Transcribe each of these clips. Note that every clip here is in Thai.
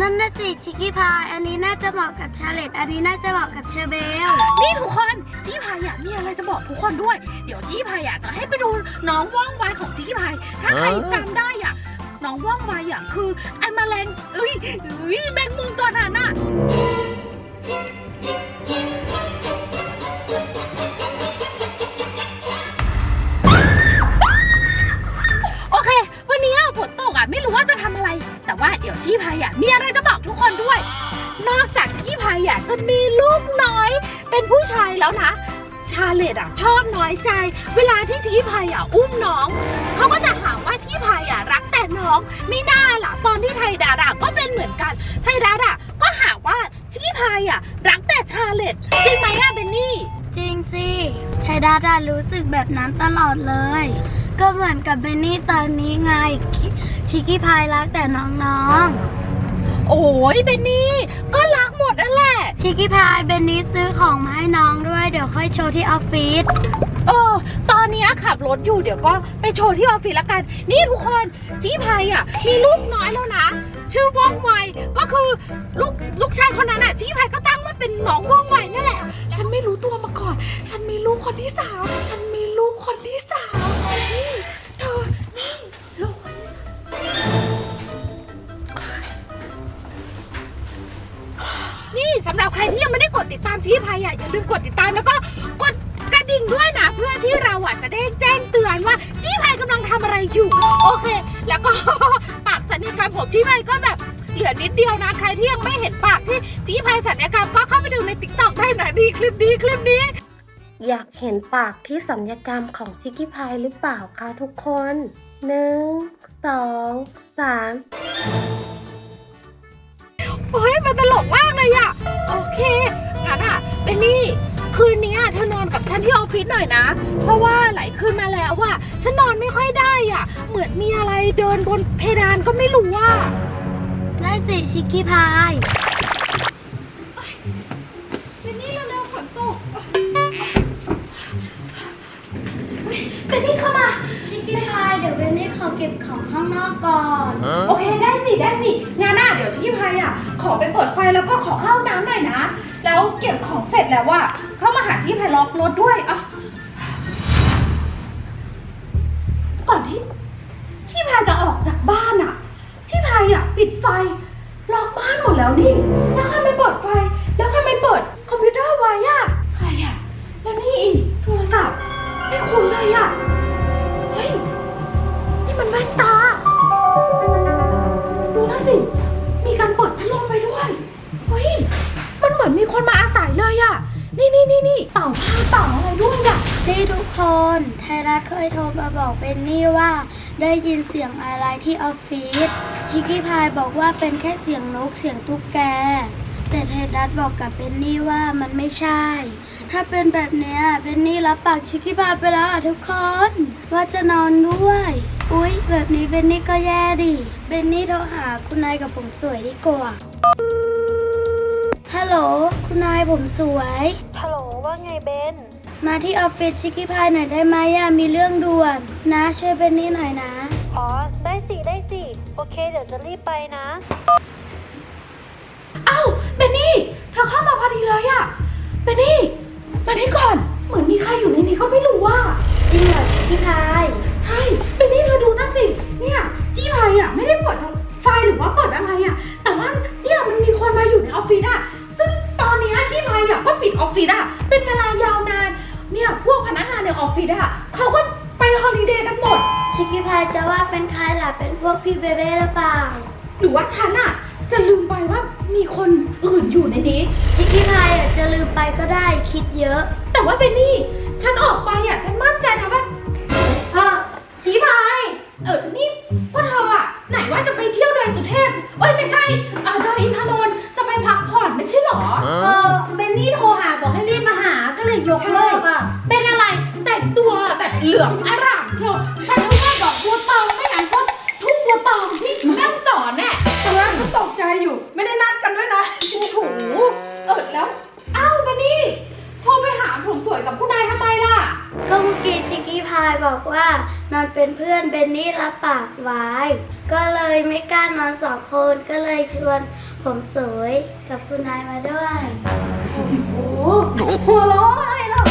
นั่นน่ะสิชิคกี้พายอันนี้น่าจะเหมาะกับชาเลตอันนี้น่าจะเหมาะกับเชอร์เบล นี่ทุกคนจี้พายอยากมีอะไรจะบอกทุกคนด้วย เดี๋ยวจี้พายอยากจะให้ไปดูน้องว่องไวของจี้พาย ถ้าใครจำได้อะน้องว่องไวอะคือไอ้แมลงเอ้ยเอ้ยแมงมุมตัวนั้นอะ ไม่รู้ว่าจะทำอะไร แต่ว่าเดี๋ยวจี้พายอะมีอะไรจะบอกทุกคนด้วย นอกจากจี้พายอะจะมีลูกน้อย เป็นผู้ชายแล้วนะ ชาเลตอะชอบน้อยใจ เวลาที่ชี้พายอะอุ้มน้องเขาก็จะหาว่าชี้พายอะรักแต่น้องไม่น่าล่ะ ตอนที่ไทยดาราก็เป็นเหมือนกัน ไทยดาราก็หาว่าชี้พายอะรักแต่ชาเลตจริงไหมอะเบนนี่ จริงสิไทดาดารู้สึกแบบนั้นตลอดเลย ก็เหมือนกับเบนนี่ตอนนี้ไงคิ ชิคกี้พายรักแต่น้องโอ้ยเบนนี่ก็รักหมดนั่นแหละ ๆ ชิคกี้พายเบนนี่ซื้อของมาให้น้องด้วยเดี๋ยวค่อยโชว์ที่ออฟฟิศ เออ ตอนนี้ขับรถอยู่เดี๋ยวก็ไปโชว์ที่ออฟฟิศละกัน นี่ทุกคนจี้พายอะ มีลูกน้อยแล้วนะ ชื่อว่องไวก็คือลูกลูกชายคนนั้นอะจี้พายก็ตั้งมาเป็นน้องว่องไวนั่นแหละ ฉันไม่รู้ตัวมาก่อน ฉันมีลูกคนที่สามฉันมีลูกคนที่สามนี่ ชี้พายอะอย่าลืมกดติดตามแล้วก็กดกระดิ่งด้วยนะ เพื่อที่เราอะจะได้แจ้งเตือนว่าจี้พายกำลังทำอะไรอยู่ โอเค แล้วก็ ปากสัญญกรรมของจี้พายก็แบบเหลือนิดเดียวนะ ใครที่ยังไม่เห็นปากที่จี้พายสัญญกรรมก็เข้าไปดูในติ๊กต็อกได้นะดีคลิปนี้คลิปนี้ อยากเห็นปากที่สัญญกรรมของชิคกี้พายหรือเปล่าคะทุกคนหนึ่งสองสามเฮ้ยมันตลกมากเลยอะโอเคงั้นอะ เบนนี่คืนนี้อะเธอนอนกับฉันที่ออฟฟิศหน่อยนะ เพราะว่าหลายคืนมาแล้วอะฉันนอนไม่ค่อยได้อะเหมือนมีอะไรเดินบนเพดานก็ไม่รู้ว่าได้สิชิคกี้พายเบนนี่เร็วๆฝนตกเฮ้ยเบนนี่เข้ามา ชิคกี้พายเดี๋ยวเบนนี่ขอเก็บของข้างนอกก่อน โอเคได้สิได้สิงานน่ะเดี๋ยวชิพายอะขอไปเปิดไฟแล้วก็ขอเข้าน้ำหน่อยนะ แล้วเก็บของเสร็จแล้วว่าเข้ามาหาชิพายล็อกรถด้วยอะก่อนที่ชิพายจะออกจากบ้านอะชิพายอะปิดไฟล็อกบ้านหมดแล้วนี่แล้วข้าไม่เปิดไฟ แล้วข้าไม่เปิดคอมพิวเตอร์ไว้อะใครอะแล้วนี่อีกโทรศัพท์ไม่คุ้นเลยอะ เป่าผ้าเป่าอะไรด้วยอะนี่ทุกคน ไทยรัฐเคยโทรมาบอกเบนนี่ว่า ได้ยินเสียงอะไรที่ออฟฟิศชิคกี้พายบอกว่าเป็นแค่เสียงนกเสียงตุ๊กแก แต่ไทยรัฐบอกกับเบนนี่ว่ามันไม่ใช่ ถ้าเป็นแบบเนี้ยเบนนี่รับปากชิคกี้พายไปแล้วอะทุกคน ว่าจะนอนด้วยอุ๊ย แบบนี้เบนนี่ก็แย่ดิ เบนนี่โทรหาคุณนายกับผมสวยดีกว่า ฮัลโหล คุณนายผมสวย ไงเบน มาที่ออฟฟิศชิคกี้พายหน่อยได้ไหมอะมีเรื่องด่วน นะช่วยเบนนี่หน่อยนะ อ๋อ ได้สิ ได้สิ โอเค เดี๋ยวจะรีบไปนะ เอ้าเบนนี่ เธอเข้ามาพอดีเลยอะเบนนี่ มานี่ก่อน เหมือนมีใครอยู่ในนี้ก็ไม่รู้ว่า จริงเหรอชิคกี้พาย ใช่เบนนี่เธอดูนั่นสิ เนี่ยจี้พายอะไม่ได้เปิดไฟหรือว่าเปิดอะไรอะแต่ว่าเนี่ยมันมีคนมาอยู่ในออฟฟิศอะซึ่ง ตอนเนี้ยจี้พายอะก็ปิดออฟฟิศอะเป็นเวลายาวนาน เนี่ยพวกพนักงานในออฟฟิศอะเขาก็ไปฮอลิเดย์กันหมด ชิคกี้พายจะว่าเป็นใครล่ะเป็นพวกพี่เบเบ้หรือเปล่า หรือว่าฉันอะจะลืมไปว่ามีคนอื่นอยู่ในนี้ ชิคกี้พายอะจะลืมไปก็ได้คิดเยอะ แต่ว่าเบนนี่ ฉันออกไปอะฉันมั่นใจนะว่าเออชี้พายเออนี่พวกเธออะไหนว่า นเพื่อนเบนนี่รับปากไว้ ก็เลยไม่กล้านอนสองคนก็เลยชวนผมสวยกับคุณนายมาด้วย โอ้หัวเราะอะไรล่ะ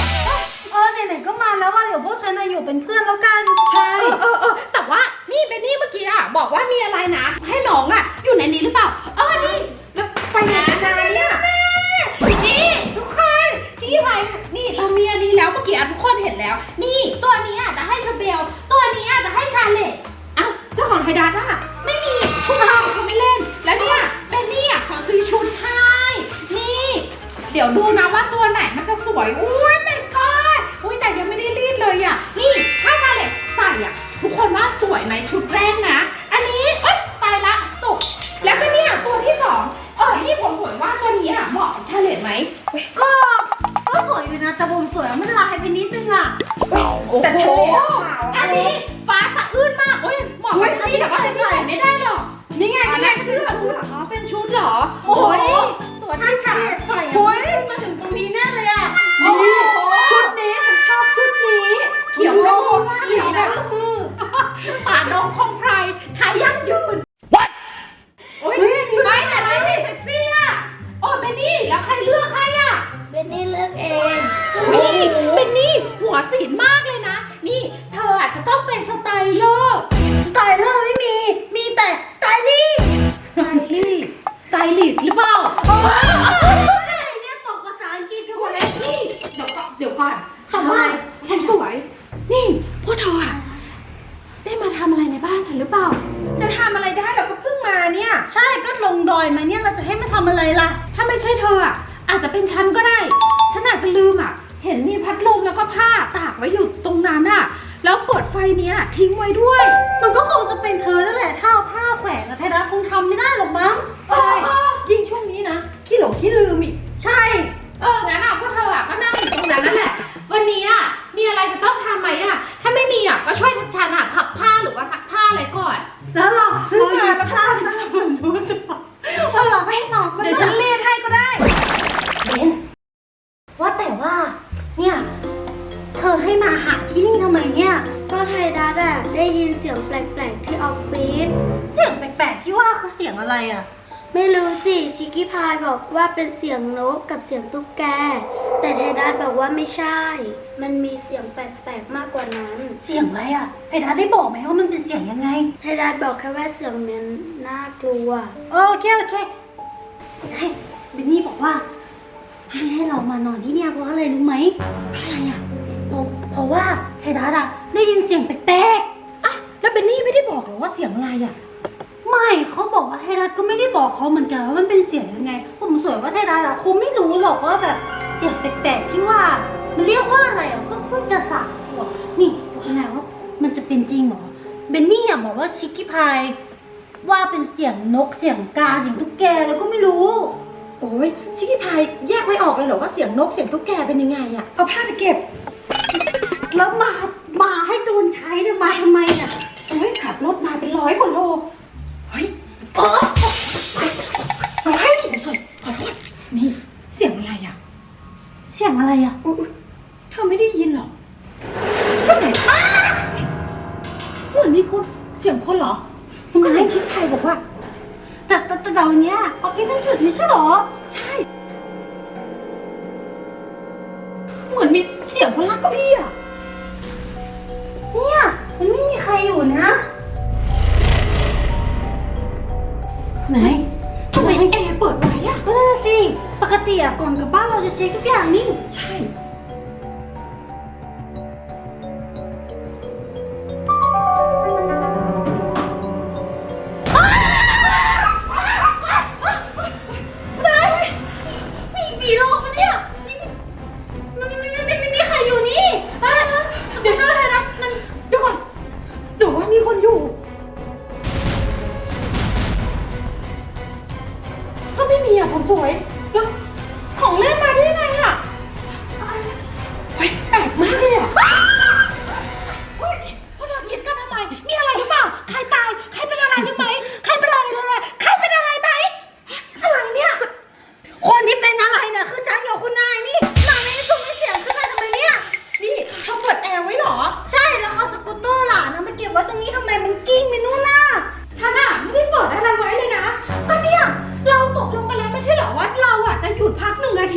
เออไหนๆก็มาแล้วว่าเดี๋ยวพวกฉันน่ะอยู่เป็นเพื่อนแล้วกัน ใช่เออเออแต่ว่านี่เป็นนี่เมื่อกี้อะบอกว่ามีอะไรนะ ให้น้องอะ อยู่ในนี้หรือเปล่าเออนี่แล้วไปไหนกันมาเนี่ยนี่ นชี้ไปนี่เรามีอันนี้แล้วเมื่อกี้อะทุกคนเห็นแล้ว นี่ตัวนี้อะจะให้ชาเบล ตัวนี้อะจะให้ชาเลตเอ้าเจ้าของไทยดัตอะไม่มีทุกคนเขาไม่เล่น แล้วเนี่ยเป็นนี่อะขอซื้อชุดให้นี่ เดี๋ยวดูนะว่าตัวไหนมันจะสวยอุ้ยเป็นก้อนอุ้ยแต่ยังไม่ได้รีดเลยอะนี่ถ้าชาเลตใส่อะทุกคนว่าสวยไหมชุดแรกนะ แต่ผมสวยมันลายไปนิดนึงอะแต่โชว์อัน สไตลิสต์หรือเปล่าอะไรเนี่ยตกภาษาอังกฤษกันหมดเลยนี่เดี๋ยวก่อนเดี๋ยวก่อนแต่ว่าคนสวย นี่พวกเธออะได้มาทำอะไรในบ้านฉันหรือเปล่า จะทำอะไรได้เราก็เพิ่งมาเนี่ย ใช่ก็ลงดอยมาเนี่ยเราจะให้มาทำอะไรล่ะ ถ้าไม่ใช่เธออะอาจจะเป็นฉันก็ได้ ฉันอาจจะลืมอะเห็นมีพัดลมแล้วก็ผ้าตากไว้อยู่ตรงนั้นอะแล้วเปิดไฟเนี้ยทิ้งไว้ด้วย มันก็คงจะเป็นเธอนั่นแหละถ้าเอาผ้าแขวนอะไทยรัฐคงทำไม่ได้หรอกมั้งใช่ยิ่งช่วงนี้นะ ขี้หลงขี้ลืมอีก ใช่ เออ งั้นอะพวกเธออะก็นั่งอยู่ตรงนั้นนั่นแหละ วันนี้อะ มีอะไรจะต้องทำไหมอะ ถ้าไม่มีอะ ก็ช่วยฉันอะพับผ้าหรือว่าซักผ้าอะไรก่อน แล้วหลอกซื้อมาแล้แล้ววผ้าเหมือนรู้ตัวว่าหลอกให้หลอกก็เดี๋ยวฉันรีดให้ก็ได้เบนว่าแต่ว่า เนี่ย เธอให้มาหาที่นี่ทำไมเนี่ย ก็ไทยดัตอะได้ยินเสียงแปลกๆที่ออฟฟิศเสียงแปลกๆที่ว่าคือเสียงอะไรอะ ไม่รู้สิ ชิคกี้พายบอกว่าเป็นเสียงนกกับเสียงตุ๊กแก แต่ไทยดัตบอกว่าไม่ใช่ มันมีเสียงแปลกๆมากกว่านั้น เสียงอะไรอะไทยรัฐได้บอกไหมว่ามันเป็นเสียงยังไง ไทยดัตบอกแค่ว่าเสียงนั้นน่ากลัว โอเคโอเคให้เบนนี่บอกว่า ให้ให้เรามานอนที่เนี่ยเพราะอะไรรู้ไหมอะไรอะเพราะเพราะว่าไทยรัฐอะได้ยินเสียงแปลกๆแล้วเบนนี่ไม่ได้บอกหรอว่าเสียงอะไรอะ ไม่เขาบอกว่าไท ยรัฐก็ไม่ได้บอกเขาเหมือนกันว่ามันเป็นเสียงยังไง ผมสวยว่าไทยรัฐอะคงไม่รู้หรอกว่าแบบเสียงแปลกๆที่ว่า มันเรียกว่าอะไรอะก็เพิ่งจะสามขวบนี่ดูนะว่ามันจะเป็นจริงเหรอเบนนี่อะบอกว่าชิคกี้พายว่าเป็นเสียงนกเสียงกาเสียงตุ๊กแกแล้วก็ไม่รู้ โอ้ยชิคกี้พายแยกไม่ออกเลยเหรอว่าเสียงนกเสียงตุ๊กแกเป็นยังไงอะเอาผ้าไปเก็บ แล้วมามาให้โดนใช้เนี่ยมาทำไมเนี่ยโอ้ยขับรถมาเป็นร้อยกว่าโลเฮ้ยเออ ไหนทำไมแอร์เปิดไว้อะก็นั่นนะสิ ปกติอะก่อนกลับบ้านเราจะเช็คทุกอย่างนี่ ใช่ ดีอะผมสวย แล้วของเล่นมาได้ยังไงอะเฮ้ยแปลกมากเลยอะ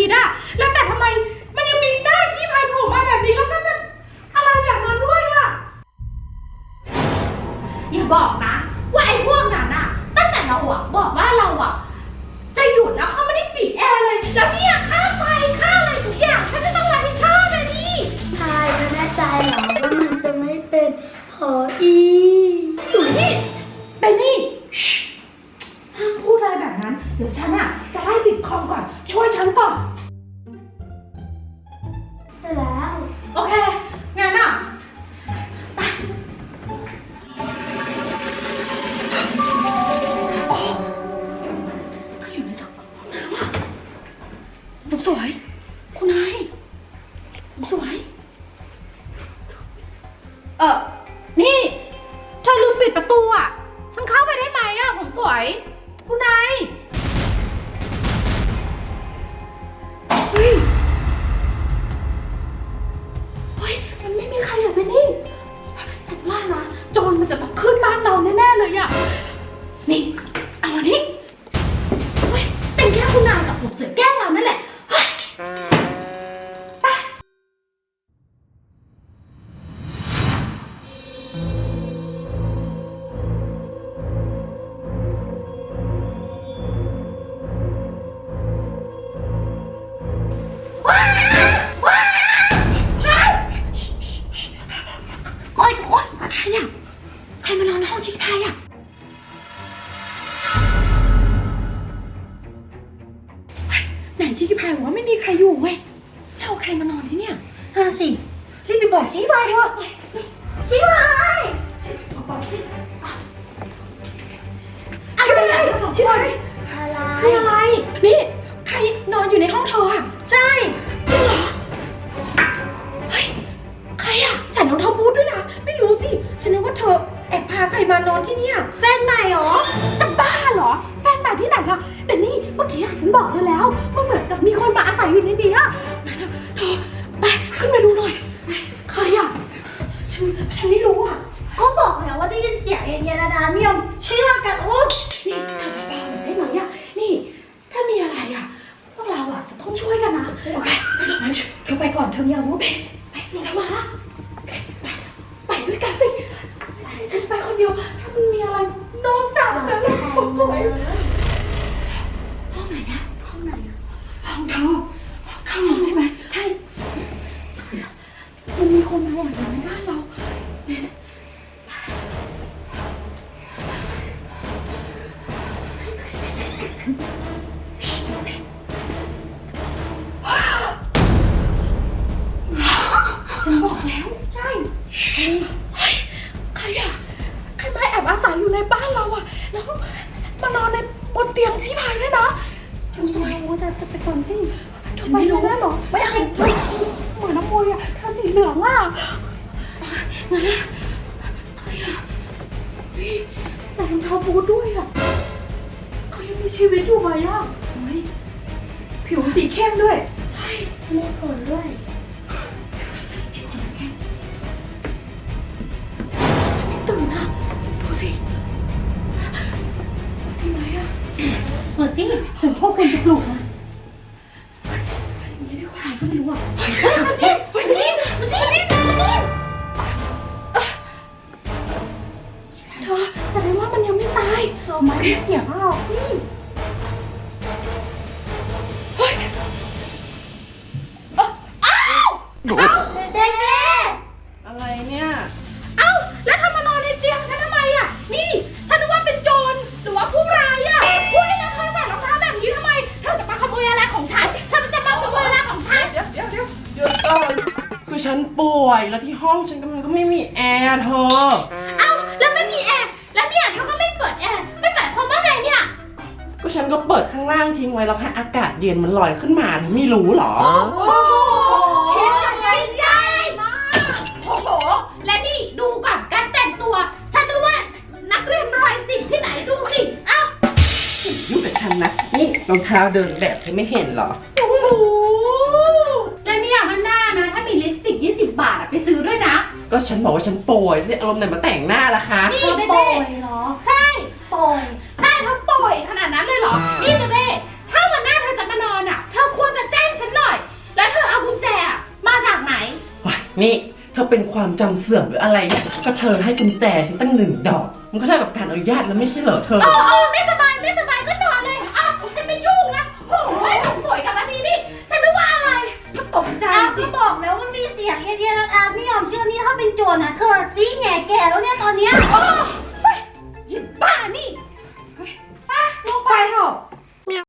virar นั้น เดี๋ยวฉันอะจะไล่ปิดคอมก่อน ช่วยฉันก่อน เสร็จแล้ว โอเค อะไรออะไร นี่ ใครนอนอยู่ในห้องเธออะ ก่อนเธอมีอาวุธไปไปลงมาละโอเคไปไปด้วยกันสิ ฉันไปคนเดียว ถ้ามันมีอะไรนอกจากนั้นผมสวยห้องไหนอะห้องไหนอะห้องเธอห้องเธอใช่ไหมใช่ มันมีคนมาแอบอยู่ในบ้านเราเบนฉัน มีชีวิตอยู่ไหมอะเฮ้ยผิวสีเข้มด้วย ใช่มีผลด้วยไม่ตื่นนะ ดูสิที่ไหนอะเปิดสิฉันพวกคนจะปลุกนะ เด็กแม่อะไรเนี่ยเอ้าแล้วเธอมานอนในเตียงฉันทำไมอะ นี่ ฉันนึกว่าเป็นโจรหรือว่าผู้ร้ายอะอุ้ยแล้วเธอใส่รองเท้าแบบนี้ทำไมเธอจะมาขโมยอะไรของฉันเธอจะมาขโมยอะไรของฉันเดี๋ยวเดี๋ยวเดี๋ยวเดี๋ยวก่อนคือฉันป่วยแล้วที่ห้องฉันก็มันก็ไม่มีแอร์เธอเอ้าแล้วไม่มีแอร์แล้วเนี่ยเธอก็ไม่เปิดแอร์มันหมายความว่าไงเนี่ยก็ฉันก็เปิดข้างล่างทิ้งไว้แล้วให้อากาศเย็นมันลอยขึ้นมาเธอไม่รู้เหรอโอ้โห นนะ นี่รองเท้าเดินแบบเธอไม่เห็นเหรอ โอ้โหแล้วเนี่ยมันหน้านะ ถ้ามีลิปสติก 20 บาทอะไปซื้อด้วยนะ ก็ฉันบอกว่าฉันป่วยสิอารมณ์ไหนมาแต่งหน้าล่ะคะ นี่เธอเบป่เบ้วยเหรอ ใช่ป่วยใช่เธอป่วยขนาดนั้นเลยเหรอ นี่เบเบ้ถ้าวันหน้าเธอจะมานอนอะเธอควรจะแจ้งฉันหน่อย แล้วเธอเอากุญแจอะมาจากไหนเฮ้ยนี่เธอเป็นความจำเสื่อมหรืออะไรเนี่ยก็เธอให้กุญแจฉันตั้งหนึ่งดอก มันก็เท่ากับการอนุญาตแล้วไม่ใช่เหรอเธอเออเออไม่ส เจรตาไม่ยอมเชื่อนี่ถ้าเป็นโจรนะเธอซีแง่แก่แล้วเนี่ยตอนเนี้ย โอ้ยหยิบบ้านี่ ไปลงไปเถอะ